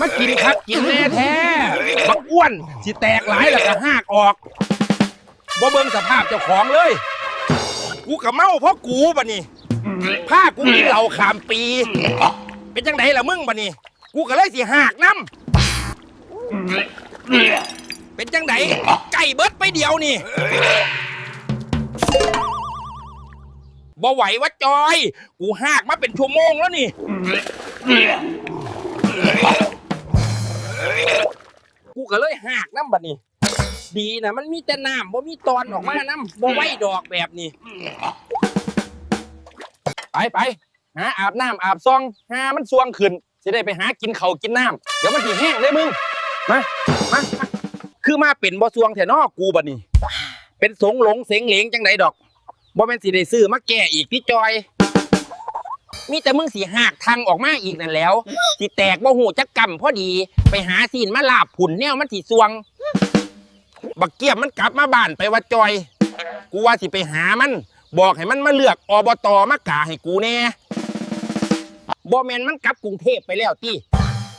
มากินคักกินแน่แท้บักอ้วนสิแตกหลายแล้วก็หากออกบ่เบิ่งสภาพเจ้าของเลย กูกับเมาเพราะกูบะนี่ผ้ากูกินเหล้าขามปี เป็นจังไดล่ะมึงบะนี่กูก็เลยสิหากน้ำเป็นจังไดไก่เบิดไปเดียวนี่บ่ไหววะจอย กูหากมาเป็นชั่วโมงแล้วนี่ กูก็เลยหากน้ำบัดนี้ ดีนะมันมีแต่น้ำบ่มีตอนออกมาน้ำบ่ไหวดอกแบบนี้ ไปไปหาอาบน้ำอาบซองหามันสวงขึ้นจะได้ไปหากินเขาวกินน้ำเดี๋ยวมันสิแห้งเลยมึงมามามาคือมาเป็นบ่สวงแถนอกูบัดนี้ เป็นสงหลงเสงเหลงจังไดดอกบ่แม่นสิได้ซื้อมาแก้อีกพี่จอย มีแต่มึงสีหากทางออกมาอีกนั่นแหล้วสิแตกบ่หูจักกำพอดีไปหาซีนมาลาบผุนแนวมันสิสวง บักเกียบมันกลับมาบ้านไปว่าจอย กูว่าสิไปหามัน บอกให้มันมาเลือกอบตมากาให้กูแน่บ่แมนมันกลับกรุงเทพไปแล้วติ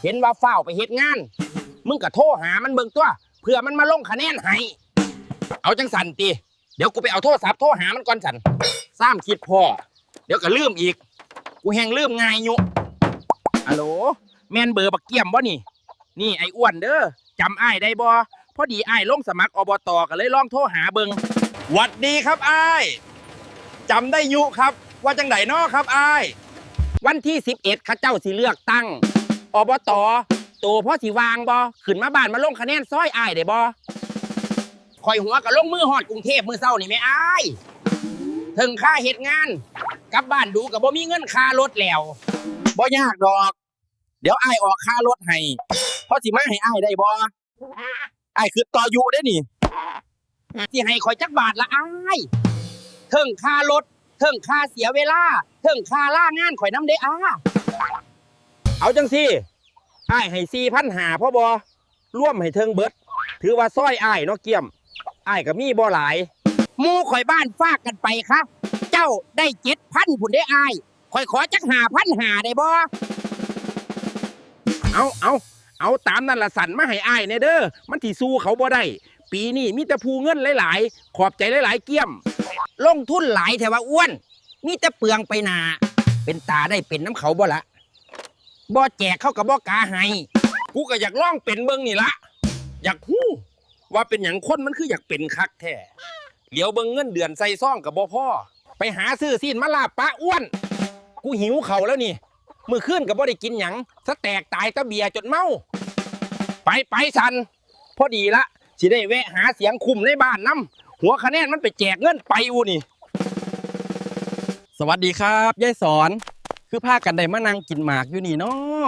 เห็นว่าเฝ้าวไปเฮ็ดงาน มึงก็โทรหามันเบิ่งตัวเพื่อมันมาลงคะแนนให้เอาจังสันติเดี๋ยวกูไปเอาโทรศัพท์โทรหามันก่อนสันซ้ำคิดพ่อเดี๋ยวก็ลืมอีก กูแหงลืมง่ายอยู่ฮัลโหล แม่นเบอร์บักเกียมบ่นี่ นี่ไอ้อ้วนเด้อจำอ้ายได้บ่พอดีอ้ายลงสมัครอบตก็เลยลองโทรหาเบิงหวัดดีครับอ้ายจำได้ยุครับ ว่าจังไดน้อครับอ้ายวันที่ 11ข้าเจ้าสิเลือกตั้งอบตโตพ่อสิวางบ่ขึ้นมาบ้านมาลงคะแนนซอยอ้ายได้บ่คอยหัวก็ลงมือหอดกรุงเทพมือเศร้านี่แม่อ้ายถึงค่าเฮ็ดงาน กลับบ้านดูกับบ่มีเงินค่ารถแล้วบ่ยากดอก เดี๋ยวอ้ายออกค่ารถให้เพราะสิมาให้อ้ายได้บ่อ้ายคือต่ออยู่ได้นี่สิให้คอยจักบาทละอ้ายเทิงค่ารถเทิงค่าเสียเวลาเทิงค่าล่างานข่อยน้ำเด้อ้าเอาจังสิอ้ายให้สี่พันหาพ่อบ่ร่วมให้เทิงเบิด ถือว่าซ้อยอ้ายเนาะเกี่ยมอ้ายก็มีบ่หลาย หมู่ข่อยบ้านฟากกันไปครับ เจ้าได้เจ็ดพันผุนได้อายคอยขอจักหาพันหาได้บ่เอาเอาเอาตามนั่นละสันมาให้อายเนเด้อมันที่สู้เขาบ่ได้ ปีนี้มีแต่ภูเงินหลาย ๆ ขอบใจหลาย ๆ เกี้ยม ลงทุนหลายแต่ว่าอ้วน มีแต่เปลืองไปหนาเป็นตาได้เป็นน้ำเขาบ่ละบ่แจกเขากับบ่กาให้กูก็อยากล่องเป็นเบิ่งนี่ละอยากฮู้ว่าเป็นอย่างคนมันคืออยากเป็นคักแท้เหลียวเบิ่งเงินเดือนใส่ซ่องกับบ่พ่อ ไปหาซื้อซีนมาลาบปะอ้วน กูหิวเขาแล้วนี่มือขึ้นกับบ่ได้กินหยังสแตกตายตะเบียจนเมา ไปไปสันพอดีละสิได้แวะหาเสียงคุมในบ้านน้ำหัวคะแนนมันไปแจกเงินไปอูนี่ สวัสดีครับยายสอน คือพากันได้มานั่งกินหมากอยู่นี่เนาะ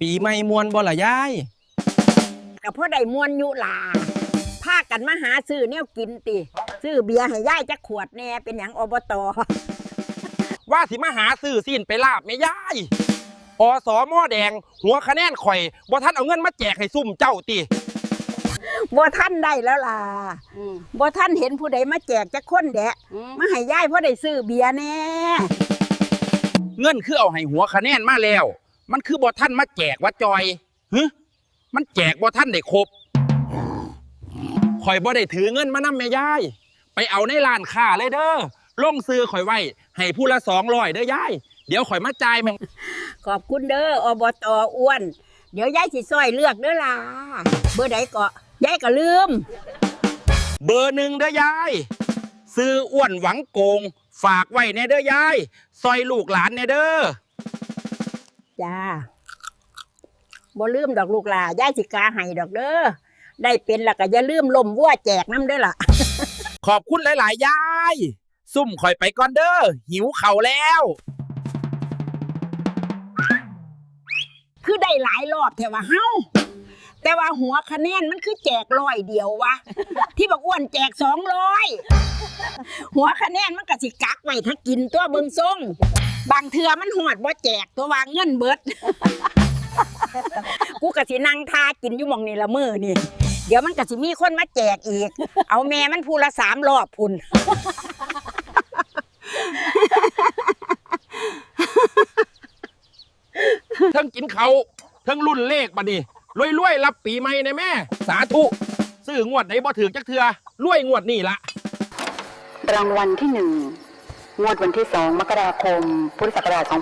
ปีใหม่มวนบ่ละยายกับพ่อได้มวนอยู่หลาพากันมาหาซื้อเนี่ยกินติ ซื้อเบียร์ให้ย่ายจักขวดแน่เป็นอย่างอบตว่าสิมาหาซื้อซีนไปลาบแม่ยายอสอหม้อแดง หัวคะแนนข่อยบ่ท่านเอาเงินมาแจกให้ซุ่มเจ้าติบ่ท่านได้แล้วล่ะบ่ท่านเห็นผู้ใดมาแจกจักคนแดะมาให้ย่ายพ่อได้ซื้อเบียร์แน่เงินคือเอาให้หัวคะแนนมาแล้ว มันคือบ่ท่านมาแจกว่าจอยฮึมันแจกบ่ท่านได้ครบข่อยบ่ได้ถือเงินมานำแม่ยาย ไปเอาในร้านค้าเลยเด้อลงซื้อข่อยไว้ ให้ผู้ละสองร้อยเด้อยาย เดี๋ยวข่อยมาจ่ายแม่งขอบคุณเด้ออบตอ้วน เดี๋ยวย่ายสิซอยเลือกเด้อล่ะเบอร์ใดก็ย่ายก็ลืม เบอร์หนึ่งเด้อยาย ซื้ออ้วนหวังโกง ฝากไว้แน่เด้อยายซอยลูกหลานแน่เด้อจ้าบ่ลืมดอกลูกหลาย่ายสิกาให้ดอกเด้อได้เป็นและก็อย่าลืมลมวัวแจกน้ำเด้อล่ะ ขอบคุณหลาย ๆ ยาย ซุ่มข่อยไปก่อนเด้อ หิวเข่าแล้ว คือได้หลายรอบแต่ว่าเฮาแต่ว่าหัวคะแนนมันคือแจกร้อยเดียววะ ที่บอกอ้วนแจกสองร้อยหัวคะแนนมันก็สิกักไว้ถ้ากินตัวเบิงทรงบางเทือมันหอดบ่แจกตัววางเงินเบิด กูก็สินั่งทากินอยู่หมองนี่ละมือนี่ เดี๋ยวมันก็สิมีคนมาแจกอีก เอาแม่มันพูละสามรอบพุ่นทั้งกินเขาวทั้งรุ่นเลขบัดนี้รวยๆรับปีใหม่นะแม่ สาธุซื้องวดไหนบ่ถือจักเทือรวยงวดนี่ละรางวัลที่หนึ่งงวดวันที่สองมกราคม พุทธศักราช 2569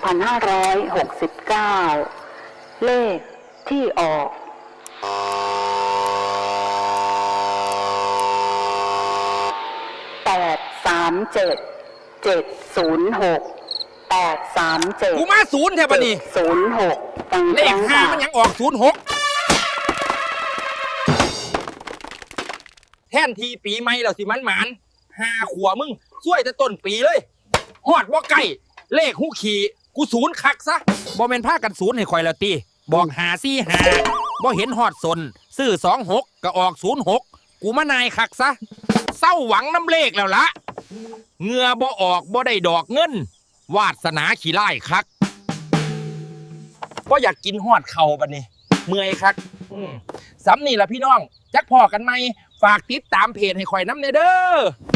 เลขที่ออก แปดสามเจ็ดเจ็ดศูนย์หกแปดสามเจ็ดกูมาศูนย์แท้บัดนี้ศูนย์หกฟังเลคขรั้งห้าค่ะมันยังออกศูนย์หกแท่นทีปีใหม่แล้วสิมันหมานห้าขวมึงช่วยแต่ต้นปีเลยหอดบ่ใกล้เลขหูขี่กูศูนย์คักซะบ่เป็นผ้ากันศูนย์ให้คอยแล้วตีบอกหาซี่หาบ่เห็นหอดสนซื้อสองหกก็ออกศูนย์หกกูมานายคักซะเศร้าหวังน้ำเลขแล้วละ เงือบ่ออกบ่ได้ดอกเงิน วาสนาขี่ไล่คักก็อยากกินหอดเข่าบัดนี้ เมื่อยคักสำนี่ละพี่น้อง จักพอกันไหม ฝากติดตามเพจให้คอยน้ำเนเด้อ